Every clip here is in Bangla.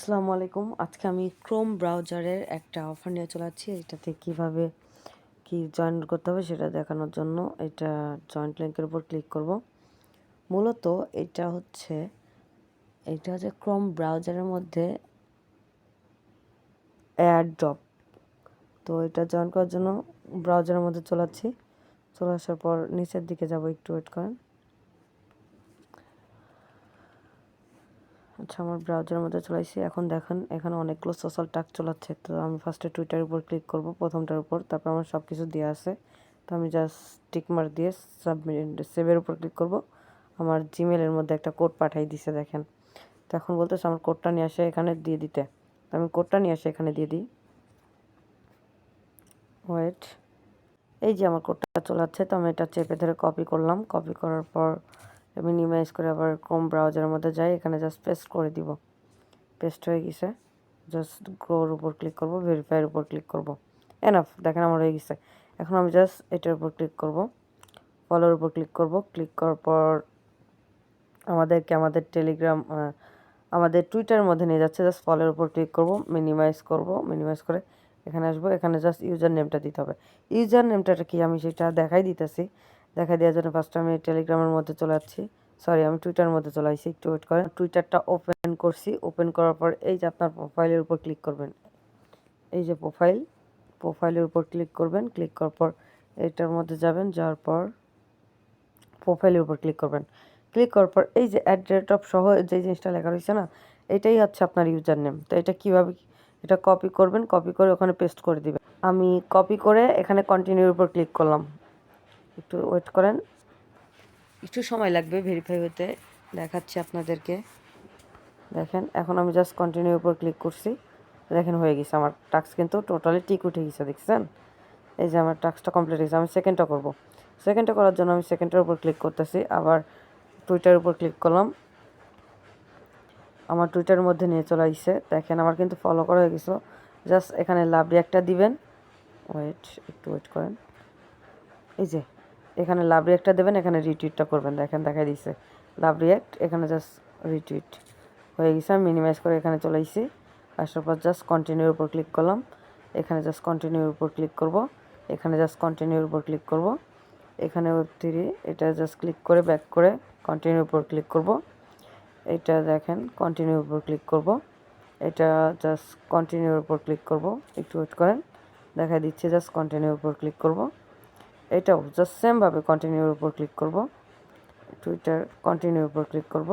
আসসালামু আলাইকুম। আজকে আমি ক্রোম ব্রাউজারের একটা অফার নিয়ে চলে যাচ্ছি এটাতে কীভাবে কি জয়েন করতে হবে সেটা দেখানোর জন্য এটা জয়েন্ট লিঙ্কের উপর ক্লিক করব। মূলত এটা হচ্ছে এটা হচ্ছে ক্রোম ব্রাউজারের মধ্যে অ্যাড ড্রপ তো এটা জয়েন করার জন্য ব্রাউজারের মধ্যে চলে যাচ্ছি চলে আসার পর নিচের দিকে যাব, একটু ওয়েট করেন। আচ্ছা আমার ব্রাউজারের মধ্যে চলে আসছি এখন দেখেন, এখানে অনেকগুলো সোশ্যাল টাক চলাচ্ছে। তো আমি ফার্স্টে টুইটারের উপর ক্লিক করব, প্রথমটার উপর। তারপর আমার সব কিছু দেওয়া আছে। তো আমি জাস্ট টিকমার দিয়ে সাবমিট সেভের উপর ক্লিক করব। আমার জিমেলের মধ্যে একটা কোড পাঠাই দিছে, দেখেন। তো এখন বলতেছে আমার কোডটা নিয়ে আসে এখানে দিয়ে দিতে। তো আমি কোডটা নিয়ে আসে এখানে দিয়ে দিই। ওয়েট এই যে আমার কোডটা চলে যাচ্ছে তো আমি এটা চেপে ধরে কপি করলাম। কপি করার পর মিনিমাইজ করে আবার ক্রোম ব্রাউজারের মধ্যে যাই, এখানে জাস্ট পেস্ট করে দিব। পেস্ট হয়ে গেছে। জাস্ট গ্রোর উপর ক্লিক করব ভেরিফাইয়ের উপর ক্লিক করব। এনাফ দেখেন আমার হয়ে গেছে। এখন আমি জাস্ট এটার উপর ক্লিক করব। ফলোর উপর ক্লিক করব। ক্লিক করার পর আমাদেরকে আমাদের টেলিগ্রাম আমাদের টুইটারের মধ্যে নিয়ে যাচ্ছে। জাস্ট ফলোর উপর ক্লিক করব মিনিমাইজ করব মিনিমাইজ করে এখানে আসব। এখানে জাস্ট ইউজার নেমটা দিতে হবে। ইউজার নেমটা কি আমি সেটা দেখাই দিতেছি। দেখা দেওয়ার জন্য ফার্স্ট আমি টেলিগ্রামের মধ্যে চলে যাচ্ছি সরি আমি টুইটারের মধ্যে চলে আসছি। একটু ওয়েট করেন। টুইটারটা ওপেন করছি। ওপেন করার পর এই যে আপনার প্রোফাইলের উপর ক্লিক করবেন। এই যে প্রোফাইল প্রোফাইলের উপর ক্লিক করবেন। ক্লিক করার পর এটার মধ্যে যাবেন। যাওয়ার পর প্রোফাইলের উপর ক্লিক করবেন। ক্লিক করার পর এই যে অ্যাট রেট অফ সহ যে জিনিসটা লেখা রয়েছে না, এটাই হচ্ছে আপনার ইউজার নেম তো এটা কীভাবে এটা কপি করবেন। কপি করে ওখানে পেস্ট করে দিবেন। আমি কপি করে এখানে কন্টিনিউর উপর ক্লিক করলাম। একটু ওয়েট করেন। একটু সময় লাগবে ভেরিফাই হতে দেখাচ্ছি আপনাদেরকে। দেখেন এখন আমি জাস্ট কন্টিনিউ উপর ক্লিক করছি। দেখেন হয়ে গেছে আমার টাস্ক কিন্তু টোটালি টিক উঠে গেছে দেখছেন? এই যে আমার টাস্কটা কমপ্লিট হয়েছে আমি সেকেন্ডটা করব। সেকেন্ডটা করার জন্য আমি সেকেন্ডের উপর ক্লিক করতেছি আবার টুইটার উপর ক্লিক করলাম। আমার টুইটারের মধ্যে নিয়ে চলে আসছে দেখেন আমার কিন্তু ফলো করা হয়ে গেছিল জাস্ট এখানে লাভ একটা দিবেন। ওয়েট একটু ওয়েট করেন। এই যে এখানে লাভ রিয়াক্টটা দেবেন, এখানে রিটুইটটা করবেন। দেখেন, দেখাই দিচ্ছে লাভ রিয়াক্ট এখানে জাস্ট রিটুইট হয়ে গেছে। আমি মিনিমাইজ করে এখানে চলে এসেছি আসার পর জাস্ট কন্টিনিউর উপর ক্লিক করলাম। এখানে জাস্ট কন্টিনিউর উপর ক্লিক করব। এখানে জাস্ট কন্টিনিউর উপর ক্লিক করব। এখানে থ্রি এটা জাস্ট ক্লিক করে ব্যাক করে কন্টিনিউর উপর ক্লিক করব। এটা দেখেন কন্টিনিউর উপর ক্লিক করব। এটা জাস্ট কন্টিনিউর উপর ক্লিক করব। একটু ওয়েট করেন। দেখা দিচ্ছে জাস্ট কন্টিনিউর উপর ক্লিক করব। এটাও জাস্ট সেমভাবে কন্টিনিউর উপর ক্লিক করব। টুইটার কন্টিনিউর উপর ক্লিক করব।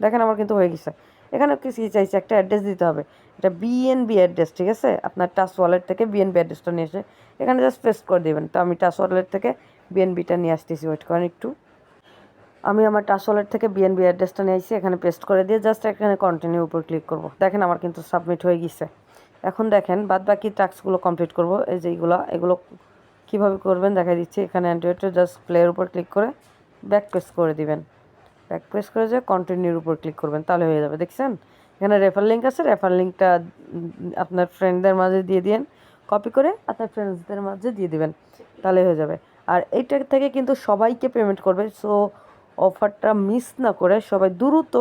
দেখেন আমার কিন্তু হয়ে গেছে। এখানে কিছু চাইছে? একটা অ্যাড্রেস দিতে হবে। এটা বিএনবি অ্যাড্রেস ঠিক আছে? আপনার টাচ ওয়ালেট থেকে বিএনবি অ্যাড্রেসটা নিয়ে এসে এখানে জাস্ট পেস্ট করে দেবেন। তো আমি টাচ ওয়ালেট থেকে বিএনবিটা নিয়ে আসতেছি। ওয়েট করেন একটু। আমি আমার টাচ ওয়ালেট থেকে বিএনবি অ্যাড্রেসটা নিয়ে আসছি। এখানে পেস্ট করে দিয়ে জাস্ট এখানে কন্টিনিউ উপর ক্লিক করব। দেখেন আমার কিন্তু সাবমিট হয়ে গেছে। এখন দেখেন বাদ বাকি টাস্কগুলো কমপ্লিট করব। এই যে এইগুলো এগুলো কীভাবে করবেন দেখা দিচ্ছি। এখানে অ্যান্ড্রয়েডে জাস্ট প্লেয়ের উপর ক্লিক করে ব্যাক প্রেস করে দিবেন। ব্যাক প্রেস করে যে কন্টিনিউর উপর ক্লিক করবেন, তাহলে হয়ে যাবে, দেখছেন? এখানে রেফার লিঙ্ক আছে রেফার লিঙ্কটা আপনার ফ্রেন্ডদের মাঝে দিয়ে দিন কপি করে আপনার ফ্রেন্ডসদের মাঝে দিয়ে দিবেন, তাহলে হয়ে যাবে। আর এইটা থেকে কিন্তু সবাইকে পেমেন্ট করবে সো অফারটা মিস না করে সবাই দ্রুত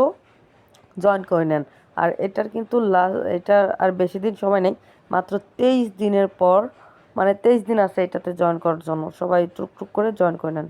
জয়েন করে নেন। আর এটার কিন্তু লাস্ট এটা আর বেশি দিন সময় নেই, মাত্র তেইশ দিনের পর মানে তেইশ দিন আছে এটাতে জয়েন করার জন্য। সবাই টুক টুক করে জয়েন করে নেন।